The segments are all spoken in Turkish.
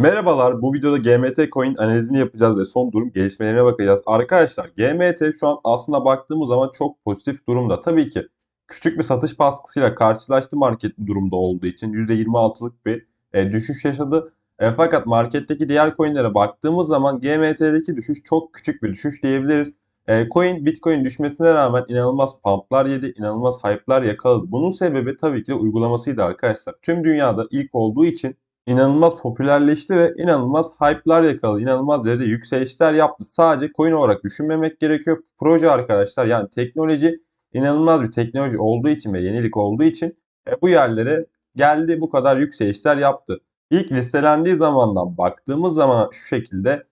Merhabalar, bu videoda GMT coin analizini yapacağız ve son durum gelişmelerine bakacağız. Arkadaşlar GMT şu an aslında baktığımız zaman çok pozitif durumda. Tabii ki küçük bir satış baskısıyla karşılaştı market durumda olduğu için %26'lık bir e, düşüş yaşadı. E, fakat marketteki diğer coinlere baktığımız zaman GMT'deki düşüş çok küçük bir düşüş diyebiliriz. E, coin Bitcoin düşmesine rağmen inanılmaz pumplar yedi, inanılmaz hype'lar yakaladı. Bunun sebebi tabii ki de uygulamasıydı arkadaşlar. Tüm dünyada ilk olduğu için inanılmaz popülerleşti ve inanılmaz hype'lar yakaladı. İnanılmaz derecede yükselişler yaptı. Sadece coin olarak düşünmemek gerekiyor. Proje arkadaşlar yani teknoloji inanılmaz bir teknoloji olduğu için ve yenilik olduğu için e, bu yerlere geldi bu kadar yükselişler yaptı. İlk listelendiği zamandan baktığımız zaman şu şekilde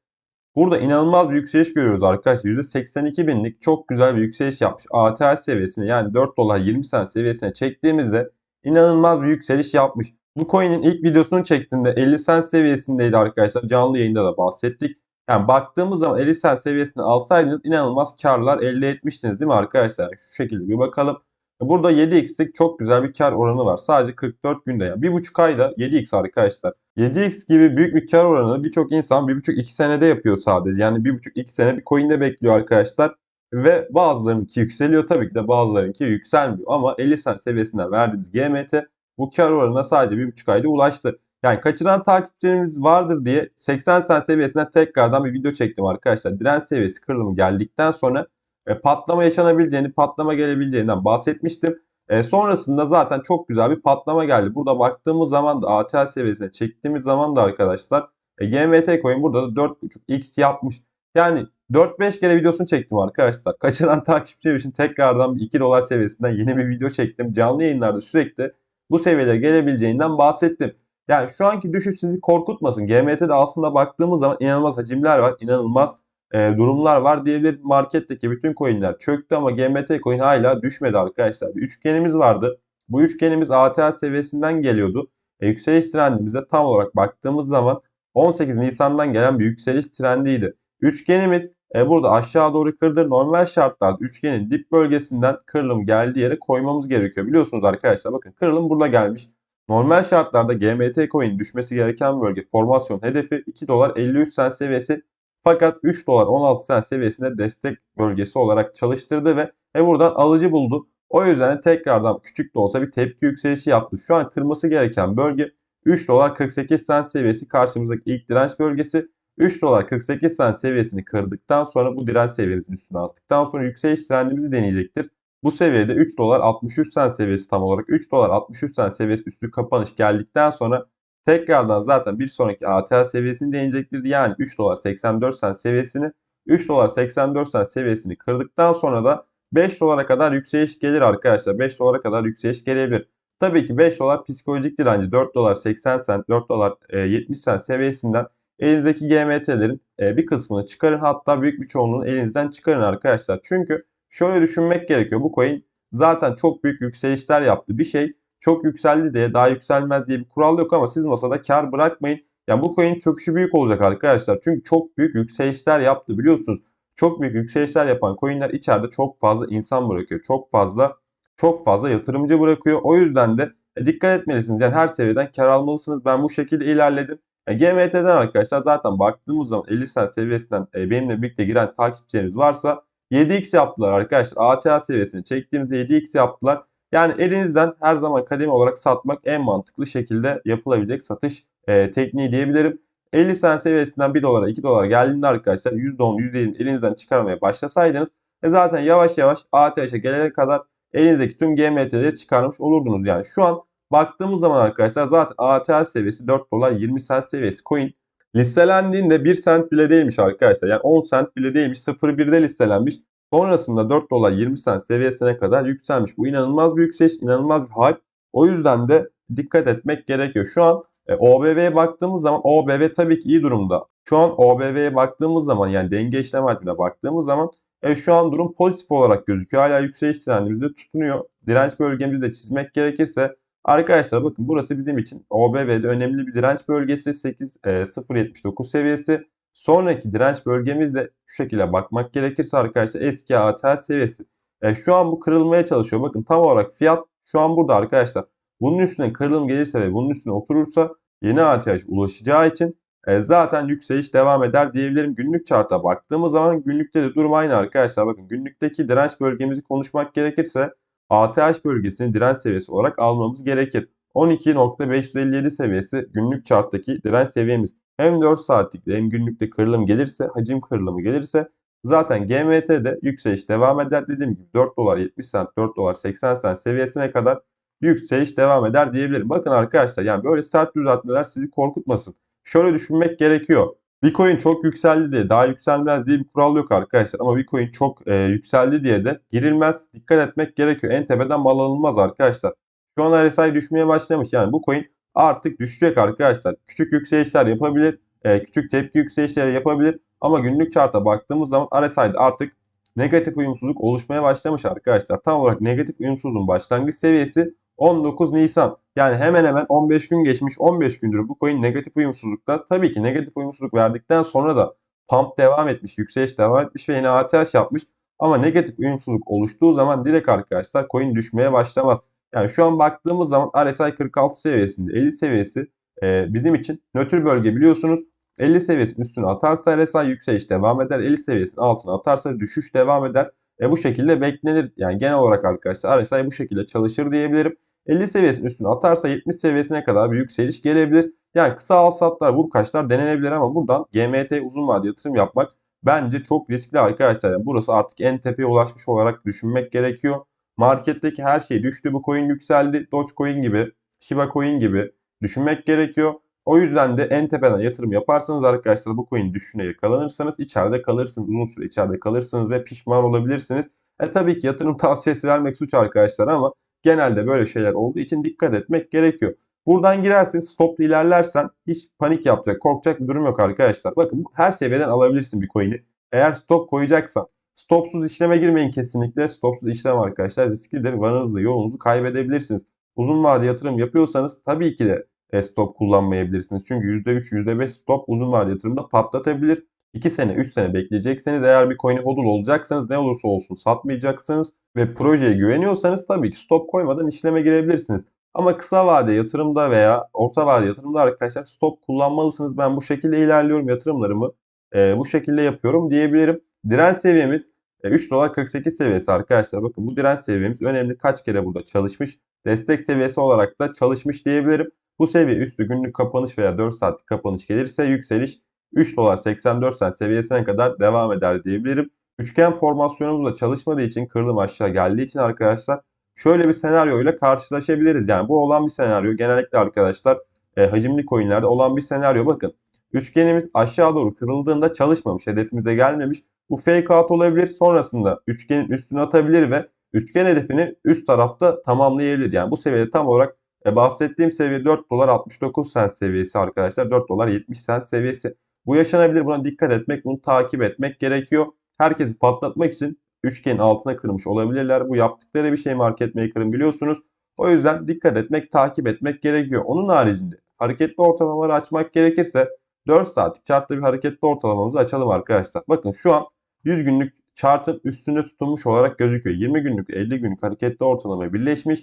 burada inanılmaz bir yükseliş görüyoruz arkadaşlar. %82 binlik çok güzel bir yükseliş yapmış. ATH seviyesine yani 4 dolar 20 cent seviyesine çektiğimizde inanılmaz bir yükseliş yapmış. Bu coin'in ilk videosunu çektiğimde 50 cent seviyesindeydi arkadaşlar. Canlı yayında da bahsettik. Yani baktığımız zaman 50 cent seviyesini alsaydınız inanılmaz karlar elde etmiştiniz değil mi arkadaşlar? Şu şekilde bir bakalım. Burada 7x'lik çok güzel bir kar oranı var. Sadece 44 günde. Yani 1,5 ayda 7x arkadaşlar. 7x gibi büyük bir kar oranı birçok insan 1,5-2 senede yapıyor sadece. Yani 1,5-2 sene bir coin'de bekliyor arkadaşlar. Ve bazılarınınki yükseliyor tabii ki de bazılarınınki yükselmiyor. Ama 50 cent seviyesine verdiğimiz GMT bu kar oranına sadece 1,5 ayda ulaştı. Yani kaçıran takipçilerimiz vardır diye 80 sen seviyesine tekrardan bir video çektim arkadaşlar. Direnç seviyesi kırılımı geldikten sonra e, patlama yaşanabileceğini, patlama gelebileceğinden bahsetmiştim. E, sonrasında zaten çok güzel bir patlama geldi. Burada baktığımız zaman da ATL seviyesine çektiğimiz zaman da arkadaşlar e, GMT coin burada da 4.5x yapmış. Yani 4-5 kere videosunu çektim arkadaşlar. Kaçıran takipçiler için tekrardan 2 dolar seviyesinden yeni bir video çektim. Canlı yayınlarda sürekli bu seviyede gelebileceğinden bahsettim. Yani şu anki düşüş sizi korkutmasın. GMT'de aslında baktığımız zaman inanılmaz hacimler var, inanılmaz e, durumlar var diyebilir. Marketteki bütün coinler çöktü ama GMT coin hala düşmedi arkadaşlar. Bir üçgenimiz vardı. Bu üçgenimiz ATL seviyesinden geliyordu. E, yükseliş trendimizde tam olarak baktığımız zaman 18 Nisan'dan gelen bir yükseliş trendiydi. Üçgenimiz e, burada aşağı doğru kırdı. Normal şartlarda üçgenin dip bölgesinden kırılım geldiği yere koymamız gerekiyor. Biliyorsunuz arkadaşlar bakın kırılım burada gelmiş. Normal şartlarda GMT coin düşmesi gereken bölge formasyon hedefi 2 dolar 53 sen seviyesi fakat 3 dolar 16 sen seviyesinde destek bölgesi olarak çalıştırdı ve e buradan alıcı buldu. O yüzden tekrardan küçük de olsa bir tepki yükselişi yaptı. Şu an kırması gereken bölge 3 dolar 48 sen seviyesi karşımızdaki ilk direnç bölgesi. 3 dolar 48 sen seviyesini kırdıktan sonra bu direnç seviyemizin üstüne attıktan sonra yükseliş trendimizi deneyecektir. Bu seviyede 3 dolar 63 sen seviyesi tam olarak 3 dolar 63 sen seviyesi üstü kapanış geldikten sonra tekrardan zaten bir sonraki ATL seviyesini deneyecektir. Yani 3 dolar 84 sen seviyesini 3 dolar 84 sen seviyesini kırdıktan sonra da 5 dolara kadar yükseliş gelir arkadaşlar. 5 dolara kadar yükseliş gelebilir. Tabii ki 5 dolar psikolojik direnci 4 dolar 80 sen 4 dolar 70 sen seviyesinden elinizdeki GMT'lerin e, bir kısmını çıkarın. Hatta büyük bir çoğunluğunu elinizden çıkarın arkadaşlar. Çünkü şöyle düşünmek gerekiyor. Bu coin zaten çok büyük yükselişler yaptı. Bir şey çok yükseldi diye daha yükselmez diye bir kural yok ama siz masada kar bırakmayın. Yani bu coin çöküşü büyük olacak arkadaşlar. Çünkü çok büyük yükselişler yaptı biliyorsunuz. Çok büyük yükselişler yapan coinler içeride çok fazla insan bırakıyor. Çok fazla çok fazla yatırımcı bırakıyor. O yüzden de e, dikkat etmelisiniz. Yani her seviyeden kar almalısınız. Ben bu şekilde ilerledim. E, GMT'den arkadaşlar zaten baktığımız zaman 50 sen seviyesinden e, benimle birlikte giren takipçilerimiz varsa 7x yaptılar arkadaşlar. ATH seviyesini çektiğimizde 7x yaptılar. Yani elinizden her zaman kademe olarak satmak en mantıklı şekilde yapılabilecek satış e, tekniği diyebilirim. 50 sen seviyesinden 1 dolara 2 dolara geldiğinde arkadaşlar %10 %20 elinizden çıkarmaya başlasaydınız e zaten yavaş yavaş ATH'e gelene kadar elinizdeki tüm GMT'leri çıkarmış olurdunuz. Yani şu an baktığımız zaman arkadaşlar zaten ATH seviyesi 4 dolar 20 cent seviyesi coin listelendiğinde 1 cent bile değilmiş arkadaşlar. Yani 10 cent bile değilmiş 0.1'de listelenmiş. Sonrasında 4 dolar 20 cent seviyesine kadar yükselmiş. Bu inanılmaz bir yükseliş, inanılmaz bir hype. O yüzden de dikkat etmek gerekiyor. Şu an e, OBV'ye baktığımız zaman OBV tabii ki iyi durumda. Şu an OBV'ye baktığımız zaman yani denge işlem haline baktığımız zaman e, şu an durum pozitif olarak gözüküyor. Hala yükseliş trendimizde tutunuyor. Direnç bölgemizi de çizmek gerekirse arkadaşlar bakın burası bizim için OBV'de önemli bir direnç bölgesi 8.079 e, seviyesi. Sonraki direnç bölgemiz de şu şekilde bakmak gerekirse arkadaşlar eski ATL seviyesi. E, şu an bu kırılmaya çalışıyor. Bakın tam olarak fiyat şu an burada arkadaşlar. Bunun üstüne kırılım gelirse ve bunun üstüne oturursa yeni ATH ulaşacağı için e, zaten yükseliş devam eder diyebilirim. Günlük charta baktığımız zaman günlükte de durum aynı arkadaşlar. Bakın günlükteki direnç bölgemizi konuşmak gerekirse ATH bölgesini direnç seviyesi olarak almamız gerekir. 12.557 seviyesi günlük charttaki direnç seviyemiz. Hem 4 saatlikte hem günlükte kırılım gelirse, hacim kırılımı gelirse zaten GMT'de yükseliş devam eder. Dediğim gibi 4 dolar 70 cent, 4 dolar 80 cent seviyesine kadar yükseliş devam eder diyebilirim. Bakın arkadaşlar yani böyle sert düzeltmeler sizi korkutmasın. Şöyle düşünmek gerekiyor. Bitcoin çok yükseldi diye daha yükselmez diye bir kural yok arkadaşlar. Ama Bitcoin çok e, yükseldi diye de girilmez. Dikkat etmek gerekiyor. En tepeden mal alınmaz arkadaşlar. Şu an RSI düşmeye başlamış. Yani bu coin artık düşecek arkadaşlar. Küçük yükselişler yapabilir. E, küçük tepki yükselişleri yapabilir. Ama günlük charta baktığımız zaman RSI'de artık negatif uyumsuzluk oluşmaya başlamış arkadaşlar. Tam olarak negatif uyumsuzluğun başlangıç seviyesi 19 Nisan. Yani hemen hemen 15 gün geçmiş. 15 gündür bu coin negatif uyumsuzlukta. Tabii ki negatif uyumsuzluk verdikten sonra da pump devam etmiş, yükseliş devam etmiş ve yine ATH yapmış. Ama negatif uyumsuzluk oluştuğu zaman direkt arkadaşlar coin düşmeye başlamaz. Yani şu an baktığımız zaman RSI 46 seviyesinde 50 seviyesi e, bizim için nötr bölge biliyorsunuz. 50 seviyesinin üstüne atarsa RSI yükseliş devam eder. 50 seviyesinin altına atarsa düşüş devam eder. E, bu şekilde beklenir. Yani genel olarak arkadaşlar RSI bu şekilde çalışır diyebilirim. 50 seviyesinin üstüne atarsa 70 seviyesine kadar bir yükseliş gelebilir. Yani kısa al satlar, vur kaçlar denenebilir ama buradan GMT uzun vadeli yatırım yapmak bence çok riskli arkadaşlar. Yani burası artık en tepeye ulaşmış olarak düşünmek gerekiyor. Marketteki her şey düştü. Bu coin yükseldi. Dogecoin gibi, Shiba Coin gibi düşünmek gerekiyor. O yüzden de en tepeden yatırım yaparsanız arkadaşlar bu coin düşüşüne yakalanırsanız içeride kalırsınız. Uzun süre içeride kalırsınız ve pişman olabilirsiniz. E tabii ki yatırım tavsiyesi vermek suç arkadaşlar ama genelde böyle şeyler olduğu için dikkat etmek gerekiyor. Buradan girersin stopla ilerlersen hiç panik yapacak, korkacak bir durum yok arkadaşlar. Bakın her seviyeden alabilirsin bir coin'i. Eğer stop koyacaksan stopsuz işleme girmeyin kesinlikle. Stopsuz işlem arkadaşlar risklidir. Varınızı, yolunuzu kaybedebilirsiniz. Uzun vade yatırım yapıyorsanız tabii ki de e, stop kullanmayabilirsiniz. Çünkü %3, %5 stop uzun vade yatırımda patlatabilir. 2 sene, 3 sene bekleyecekseniz eğer bir coin'i hodl olacaksanız ne olursa olsun satmayacaksınız ve projeye güveniyorsanız tabii ki stop koymadan işleme girebilirsiniz. Ama kısa vade yatırımda veya orta vade yatırımda arkadaşlar stop kullanmalısınız. Ben bu şekilde ilerliyorum yatırımlarımı. E, bu şekilde yapıyorum diyebilirim. Direnç seviyemiz e, 3 dolar 48 seviyesi arkadaşlar. Bakın bu direnç seviyemiz önemli. Kaç kere burada çalışmış. Destek seviyesi olarak da çalışmış diyebilirim. Bu seviye üstü günlük kapanış veya 4 saatlik kapanış gelirse yükseliş 3 dolar 84 cent seviyesine kadar devam eder diyebilirim. Üçgen formasyonumuz da çalışmadığı için kırılım aşağı geldiği için arkadaşlar şöyle bir senaryo ile karşılaşabiliriz. Yani bu olan bir senaryo. Genellikle arkadaşlar e, hacimli coinlerde olan bir senaryo. Bakın üçgenimiz aşağı doğru kırıldığında çalışmamış. Hedefimize gelmemiş. Bu fake out olabilir. Sonrasında üçgenin üstüne atabilir ve üçgen hedefini üst tarafta tamamlayabilir. Yani bu seviyede tam olarak e, bahsettiğim seviye 4 dolar 69 cent seviyesi arkadaşlar. 4 dolar 70 cent seviyesi. Bu yaşanabilir. Buna dikkat etmek, bunu takip etmek gerekiyor. Herkesi patlatmak için üçgenin altına kırmış olabilirler. Bu yaptıkları bir şey market maker'ın biliyorsunuz. O yüzden dikkat etmek, takip etmek gerekiyor. Onun haricinde hareketli ortalamaları açmak gerekirse 4 saatlik chartta bir hareketli ortalamamızı açalım arkadaşlar. Bakın şu an 100 günlük chartın üstünde tutulmuş olarak gözüküyor. 20 günlük 50 günlük hareketli ortalama birleşmiş.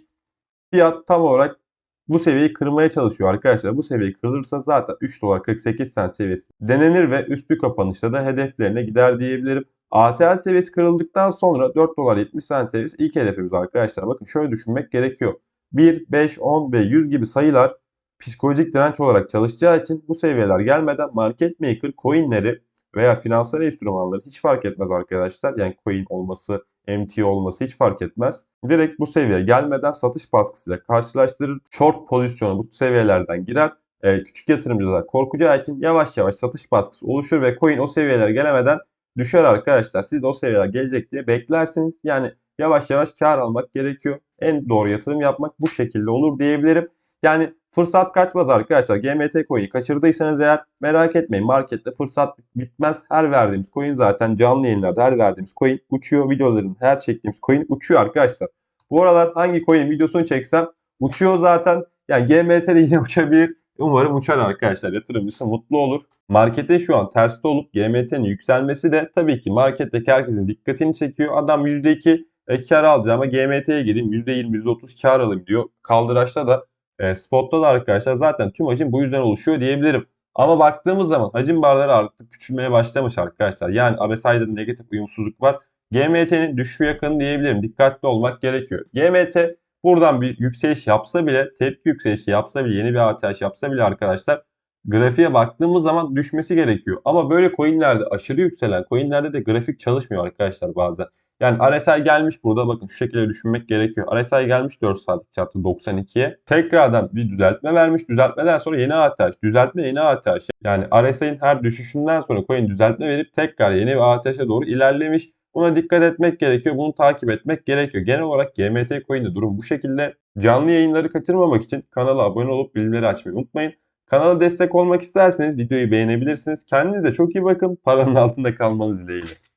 Fiyat tam olarak bu seviyeyi kırmaya çalışıyor arkadaşlar. Bu seviye kırılırsa zaten 3 dolar 48 sen seviyesi denenir ve üstü kapanışta da hedeflerine gider diyebilirim. ATL seviyesi kırıldıktan sonra 4 dolar 70 sen seviyesi ilk hedefimiz arkadaşlar. Bakın şöyle düşünmek gerekiyor. 1, 5, 10 ve 100 gibi sayılar psikolojik direnç olarak çalışacağı için bu seviyeler gelmeden market maker coinleri veya finansal enstrümanları hiç fark etmez arkadaşlar. Yani coin olması, MT olması hiç fark etmez. Direkt bu seviye gelmeden satış baskısıyla karşılaştırır. Short pozisyonu bu seviyelerden girer. Ee, küçük yatırımcılar korkacağı için yavaş yavaş satış baskısı oluşur ve coin o seviyelere gelemeden düşer arkadaşlar. Siz de o seviyeler gelecek diye beklersiniz. Yani yavaş yavaş kar almak gerekiyor. En doğru yatırım yapmak bu şekilde olur diyebilirim. Yani fırsat kaçmaz arkadaşlar. GMT coin'i kaçırdıysanız eğer merak etmeyin. Markette fırsat bitmez. Her verdiğimiz coin zaten canlı yayınlarda her verdiğimiz coin uçuyor. Videoların her çektiğimiz coin uçuyor arkadaşlar. Bu aralar hangi coin videosunu çeksem uçuyor zaten. Yani GMT de yine uçabilir. Umarım uçar arkadaşlar. Yatırımcısı mutlu olur. Markete şu an terste olup GMT'nin yükselmesi de tabii ki marketteki herkesin dikkatini çekiyor. Adam %2 e, kar alacağım ama GMT'ye gireyim %20, %30 kar alayım diyor. Kaldıraçta da e, spotta da arkadaşlar zaten tüm hacim bu yüzden oluşuyor diyebilirim. Ama baktığımız zaman hacim barları artık küçülmeye başlamış arkadaşlar. Yani RSI'de de negatif uyumsuzluk var. GMT'nin düşüşü yakın diyebilirim. Dikkatli olmak gerekiyor. GMT buradan bir yükseliş yapsa bile, tepki yükselişi yapsa bile, yeni bir ATH yapsa bile arkadaşlar grafiğe baktığımız zaman düşmesi gerekiyor. Ama böyle coinlerde aşırı yükselen coinlerde de grafik çalışmıyor arkadaşlar bazen. Yani RSI gelmiş burada bakın şu şekilde düşünmek gerekiyor. RSI gelmiş 4 saatlik çarptı 92'ye. Tekrardan bir düzeltme vermiş. Düzeltmeden sonra yeni ATH. Düzeltme yeni ATH. Yani RSI'nin her düşüşünden sonra coin düzeltme verip tekrar yeni bir ATH'e doğru ilerlemiş. Buna dikkat etmek gerekiyor. Bunu takip etmek gerekiyor. Genel olarak GMT coin'de durum bu şekilde. Canlı yayınları kaçırmamak için kanala abone olup bildirimleri açmayı unutmayın. Kanala destek olmak isterseniz videoyu beğenebilirsiniz. Kendinize çok iyi bakın. Paranın altında kalmanız dileğiyle.